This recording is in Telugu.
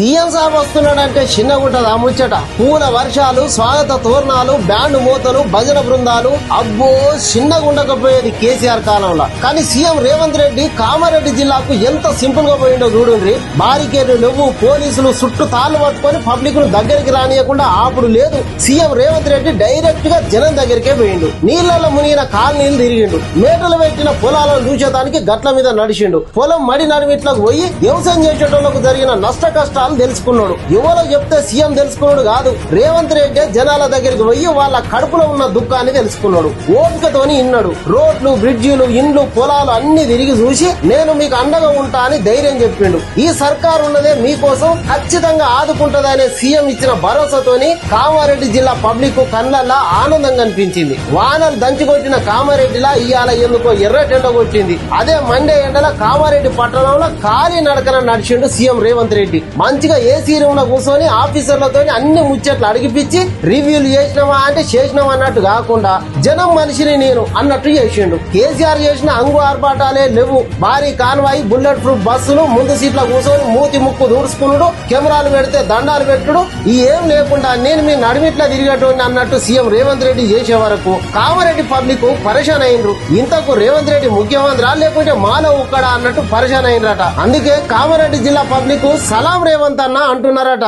సీఎం సాబ్ వస్తున్నాడంటే చిన్నగుంటది ముచ్చట? పూల వర్షాలు స్వాగత తోరణాలు బ్యాండ్ మూతలు భజన బృందాలు. అబ్బో చిన్నగుండకపోయేది కేసీఆర్ కాలంలో. కానీ సీఎం రేవంత్ రెడ్డి కామారెడ్డి జిల్లాకు ఎంత సింపుల్గా పోయిండో చూడండి బారికేడ్లు నువ్వు పోలీసులు చుట్టూ తాళ్ళు పట్టుకొని పబ్లిక్ను దగ్గరికి రానియకుండా ఆపుడు లేదు. సీఎం రేవంత్ రెడ్డి డైరెక్ట్గా జనం దగ్గరికే పోయిండు. నీళ్ళలో మునిగిన కాలనీలు తిరిగిండు. మేటలు పెట్టిన పొలాలను చూసేదానికి గట్ల మీద నడిచిండు. పొలం మడి నడిమిట్లకు పోయి వ్యవసాయం చేసేటోళ్ళకు జరిగిన నష్ట కష్టాలు తెలుసుకున్నాడు. ఎవరో చెప్తే సీఎం తెలుసుకున్నాడు కాదు. రేవంత్ రెడ్డి జనాల దగ్గరికి పోయి వాళ్ళ కడుపులో ఉన్న దుఃఖాన్ని తెలుసుకున్నాడు. ఓపికతోని ఇన్నాడు. రోడ్లు బ్రిడ్జిలు ఇండ్లు పొలాలు అన్ని తిరిగి చూసి నేను మీకు అండగా ఉంటా అని ధైర్యం చెప్పిండు. ఈ సర్కారు ఉన్నదే మీకోసం ఖచ్చితంగా ఆదుకుంటదనే సీఎం ఇచ్చిన భరోసాతోని కామారెడ్డి జిల్లా పబ్లిక్ కళ్ళల్లా ఆనందం కనిపించింది. వానలు దంచికొట్టిన కామారెడ్డిలా ఇవాళ ఎందుకో ఎర్రటెండ కొట్టింది. అదే మండే ఎండల కామారెడ్డి పట్టణంలో కాలి నడకన నడిచిండు సీఎం రేవంత్ రెడ్డి. మంచిగా ఏసీ రూమ్లో కూర్చొని ఆఫీసర్లతో అన్ని ముచ్చట్లు అడిగిపించి రివ్యూలు చేసినావా అంటే చేసినావా అన్నట్టు కాకుండా జనం మనిషిని నేను అన్నట్టు చేసిండు. కేసీఆర్ చేసిన అంగు ఆర్భాటాలే లేవు. భారీ కాన్వాయి బుల్లెట్ ప్రూఫ్ బస్సులు ముందు సీట్ల కూర్చొని మూతి ముక్కు దూడుచుకునుడు కెమెరాలు పెడితే దండాలు పెట్టుడు ఈ ఏం లేకుండా నేను మీ నడిమిట్లా తిరిగేటోని అన్నట్టు సీఎం రేవంత్ రెడ్డి చేసే వరకు కామారెడ్డి పబ్లిక్ పరేషాన్ అయినరు. ఇంతకు రేవంత్ రెడ్డి ముఖ్యమంత్రి లేకుంటే మానవ ఒక్కడా అన్నట్టు పరేషాన్ అయినరట. అందుకే కామారెడ్డి జిల్లా పబ్లిక్ సలాం రేవంత్ విజయవంత్ అన్న అంటున్నారట.